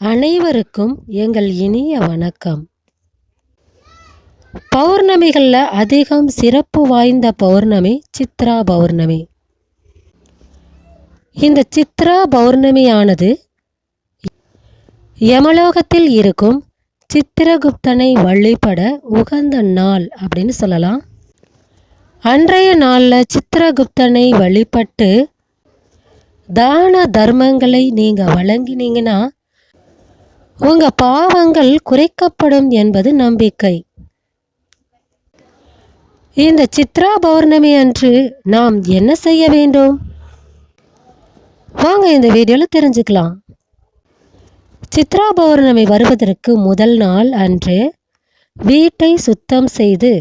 அனைவருக்கும் எங்கள் இனிய வணக்கம். பௌர்ணமிகளில் அதிகம் சிறப்பு வாய்ந்த பௌர்ணமி சித்ரா பௌர்ணமி. இந்த சித்ரா பௌர்ணமியானது யமலோகத்தில் இருக்கும் சித்திரகுப்தனை வழிபட உகந்த நாள் அப்படின்னு சொல்லலாம். அன்றைய நாளில் சித்திரகுப்தனை வழிபட்டு தான தர்மங்களை நீங்கள் வழங்கினீங்கன்னா உங்கள் பாவங்கள் குறைக்கப்படும் என்பது நம்பிக்கை. இந்த சித்ரா பௌர்ணமி அன்று நாம் என்ன செய்ய வேண்டும்? வாங்க இந்த வீடியோவில் தெரிஞ்சுக்கலாம். சித்ரா பௌர்ணமி வருவதற்கு முதல் நாள் அன்று வீட்டை சுத்தம் செய்து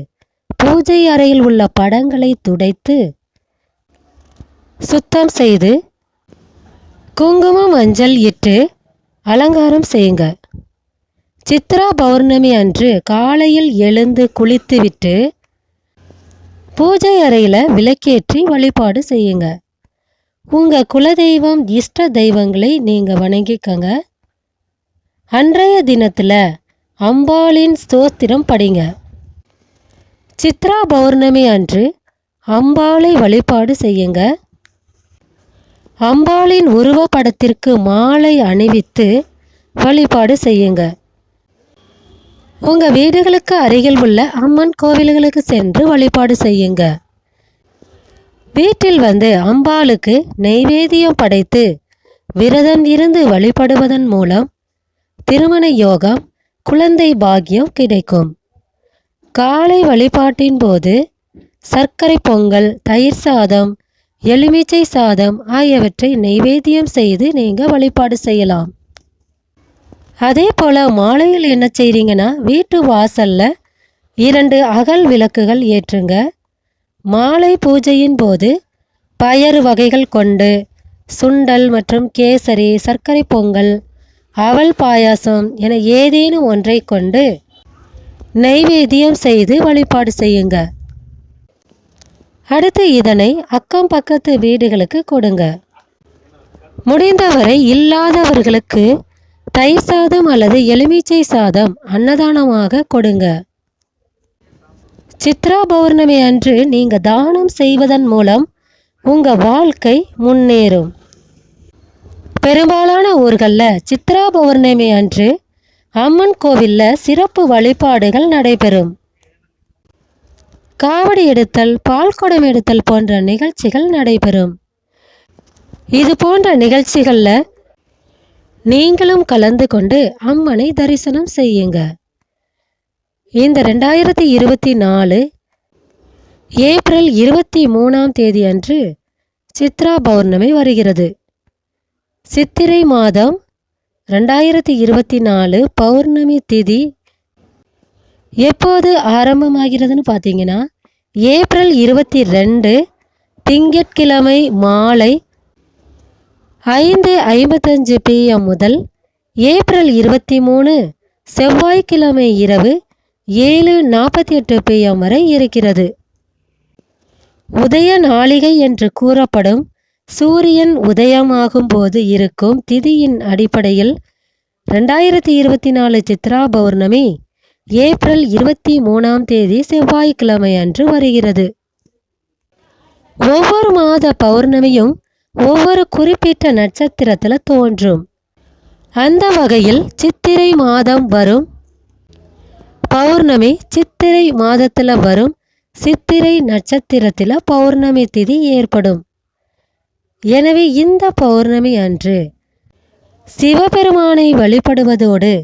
பூஜை அறையில் உள்ள படங்களை துடைத்து சுத்தம் செய்து குங்குமம் மஞ்சள் இட்டு அலங்காரம் செய்யுங்க. சித்ரா பௌர்ணமி அன்று காலையில் எழுந்து குளித்துவிட்டு பூஜை அறையில் விளக்கேற்றி வழிபாடு செய்யுங்க. உங்கள் குலதெய்வம் இஷ்ட தெய்வங்களை நீங்கள் வணங்கிக்கங்க. அன்றைய தினத்தில் அம்பாளின் ஸ்தோத்திரம் படிங்க. சித்ரா பௌர்ணமி அன்று அம்பாளை வழிபாடு செய்யுங்க. அம்பாளின் உருவப்படத்திற்கு மாலை அணிவித்து வழிபாடு செய்யுங்க. உங்கள் வீடுகளுக்கு அருகில் உள்ள அம்மன் கோவில்களுக்கு சென்று வழிபாடு செய்யுங்க. வீட்டில் வந்து அம்பாளுக்கு நெய்வேதியம் படைத்து விரதம் இருந்து வழிபடுவதன் மூலம் திருமண யோகம் குழந்தை பாக்கியம் கிடைக்கும். காலை வழிபாட்டின் போது சர்க்கரை பொங்கல் தயிர் சாதம் எலுமிச்சை சாதம் ஆகியவற்றை நைவேத்தியம் செய்து நீங்கள் வழிபாடு செய்யலாம். அதே போல் மாலையில் என்ன செய்கிறீங்கன்னா வீட்டு வாசலில் இரண்டு அகல் விளக்குகள் ஏற்றுங்க. மாலை பூஜையின் போது பயறு வகைகள் கொண்டு சுண்டல் மற்றும் கேசரி சர்க்கரை பொங்கல் அவல் பாயாசம் என ஏதேனும் ஒன்றை கொண்டு நெய்வேத்தியம் செய்து வழிபாடு செய்யுங்க. அடுத்து இதனை அக்கம் பக்கத்து வீடுகளுக்கு கொடுங்க. முடிந்தவரை இல்லாதவர்களுக்கு தயிர் சாதம் அல்லது எலுமிச்சை சாதம் அன்னதானமாக கொடுங்க. சித்ரா பௌர்ணமி அன்று நீங்க தானம் செய்வதன் மூலம் உங்க வாழ்க்கை முன்னேறும். பெரும்பாலான ஊர்களில் சித்ரா பௌர்ணமி அன்று அம்மன் கோவிலில் சிறப்பு வழிபாடுகள் நடைபெறும். காவடி எடுத்தல் பால்குடம் எடுத்தல் போன்ற நிகழ்ச்சிகள் நடைபெறும். இது போன்ற நிகழ்ச்சிகளில் நீங்களும் கலந்து கொண்டு அம்மனை தரிசனம் செய்யுங்க. இந்த ரெண்டாயிரத்தி இருபத்தி நாலு ஏப்ரல் இருபத்தி மூணாம் தேதி அன்று சித்ரா பௌர்ணமி வருகிறது. சித்திரை மாதம் ரெண்டாயிரத்தி இருபத்தி நாலு பௌர்ணமி திதி எப்போது ஆரம்பமாகிறதுன்னு பார்த்தீங்கன்னா ஏப்ரல் இருபத்தி ரெண்டு திங்கட்கிழமை மாலை ஐந்து ஐம்பத்தஞ்சு பிஎம் முதல் ஏப்ரல் இருபத்தி மூணு செவ்வாய்க்கிழமை இரவு ஏழு நாற்பத்தி எட்டு பிஎம் வரை இருக்கிறது. உதய நாளிகை என்று கூறப்படும் சூரியன் உதயமாகும் போது இருக்கும் திதியின் அடிப்படையில் ரெண்டாயிரத்தி இருபத்தி நாலு சித்ரா பௌர்ணமி ஏப்ரல் இருபத்தி மூணாம் தேதி செவ்வாய்க்கிழமை அன்று வருகிறது. ஒவ்வொரு மாத பௌர்ணமியும் ஒவ்வொரு குறிப்பிட்ட நட்சத்திரத்தில் தோன்றும். அந்த வகையில் சித்திரை மாதம் வரும். பௌர்ணமி சித்திரை மாதத்தில் வரும். சித்திரை நட்சத்திரத்தில் பௌர்ணமி திதி ஏற்படும். எனவே இந்த பௌர்ணமி அன்று சிவபெருமானை வழிபடுவதோடு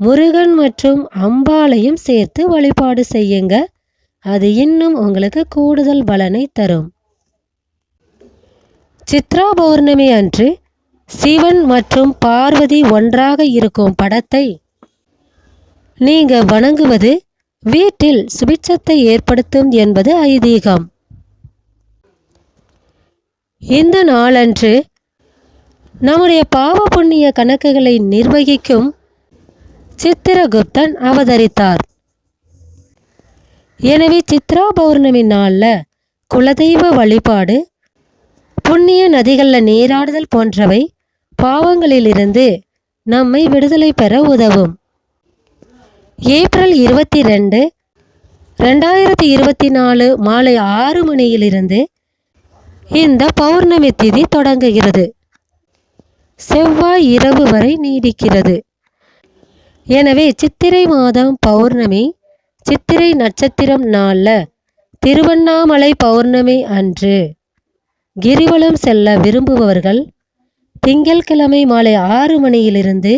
முருகன் மற்றும் அம்பாளையும் சேர்த்து வழிபாடு செய்யுங்க. அது இன்னும் உங்களுக்கு கூடுதல் பலனை தரும். சித்ரா பௌர்ணமி அன்று சிவன் மற்றும் பார்வதி ஒன்றாக இருக்கும் படத்தை நீங்க வணங்குவது வீட்டில் சுபிச்சத்தை ஏற்படுத்தும் என்பது ஐதீகம். இந்த நாளன்று நம்முடைய பாவ புண்ணிய கணக்குகளை நிர்வகிக்கும் சித்திரகுப்தன் அவதரித்தார். எனவே சித்ரா பௌர்ணமி நாளில் குலதெய்வ வழிபாடு புண்ணிய நதிகளில் நீராடுதல் போன்றவை பாவங்களிலிருந்து நம்மை விடுதலை பெற உதவும். ஏப்ரல் இருபத்தி ரெண்டு ரெண்டாயிரத்தி இருபத்தி நாலு மாலை ஆறு மணியிலிருந்து இந்த பௌர்ணமி திதி தொடங்குகிறது. செவ்வாய் இரவு வரை நீடிக்கிறது. எனவே சித்திரை மாதம் பௌர்ணமி சித்திரை நட்சத்திரம் நாளில் திருவண்ணாமலை பௌர்ணமி அன்று கிரிவலம் செல்ல விரும்புபவர்கள் திங்கட்கிழமை மாலை ஆறு மணியிலிருந்து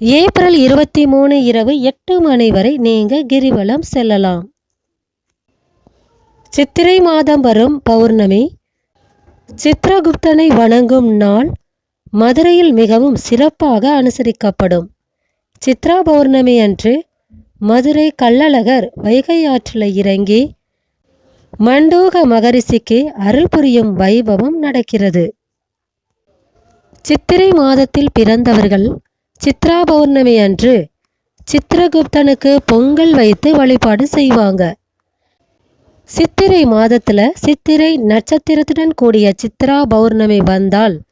ஏப்ரல் இருபத்தி மூணு இரவு எட்டு மணி வரை நீங்கள் கிரிவலம் செல்லலாம். சித்திரை மாதம் வரும் பௌர்ணமி சித்ரகுப்தனை வணங்கும் நாள் மதுரையில் மிகவும் சிறப்பாக அனுசரிக்கப்படும். சித்ரா பௌர்ணமி அன்று மதுரை கள்ளழகர் வைகை ஆற்றில் இறங்கி மண்டூக மகரிஷிக்கு அருள் புரியும் வைபவம் நடக்கிறது. சித்திரை மாதத்தில் பிறந்தவர்கள் சித்ரா பௌர்ணமி அன்று சித்திரகுப்தனுக்கு பொங்கல் வைத்து வழிபாடு செய்வாங்க. சித்திரை மாதத்துல சித்திரை நட்சத்திரத்துடன் கூடிய சித்ரா பௌர்ணமி வந்தால்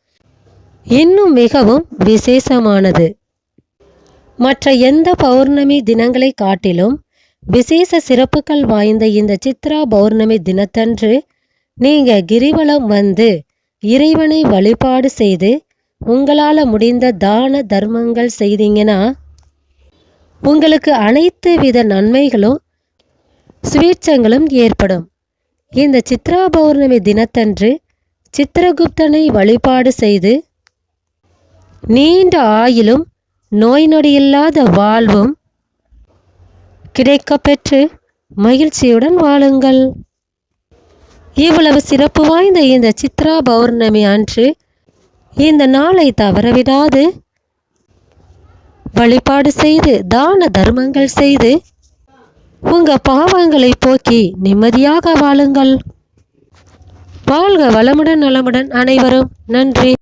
இன்னும் மிகவும் விசேஷமானது. மற்ற எந்த பௌர்ணமி தினங்களை காட்டிலும் விசேஷ சிறப்புகள் வாய்ந்த இந்த சித்ரா பௌர்ணமி தினத்தன்று நீங்க கிரிவலம் வந்து இறைவனை வழிபாடு செய்து உங்களால முடிந்த தான தர்மங்கள் செய்தீங்கன்னா உங்களுக்கு அனைத்து வித நன்மைகளும் சுவீட்சங்களும் ஏற்படும். இந்த சித்ரா பௌர்ணமி தினத்தன்று சித்திரகுப்தனை வழிபாடு செய்து நீண்ட ஆயிலும் நோய் நொடியில்லாத வாழ்வும் கிடைக்கப்பெற்று மகிழ்ச்சியுடன் வாழுங்கள். இவ்வளவு சிறப்பு வாய்ந்த இந்த சித்ரா பௌர்ணமி அன்று இந்த நாளை தவறவிடாது. வழிபாடு செய்து தான தர்மங்கள் செய்து உங்க பாவங்களை போக்கி நிம்மதியாக வாழுங்கள். வாழ்க வளமுடன் நலமுடன் அனைவரும். நன்றி.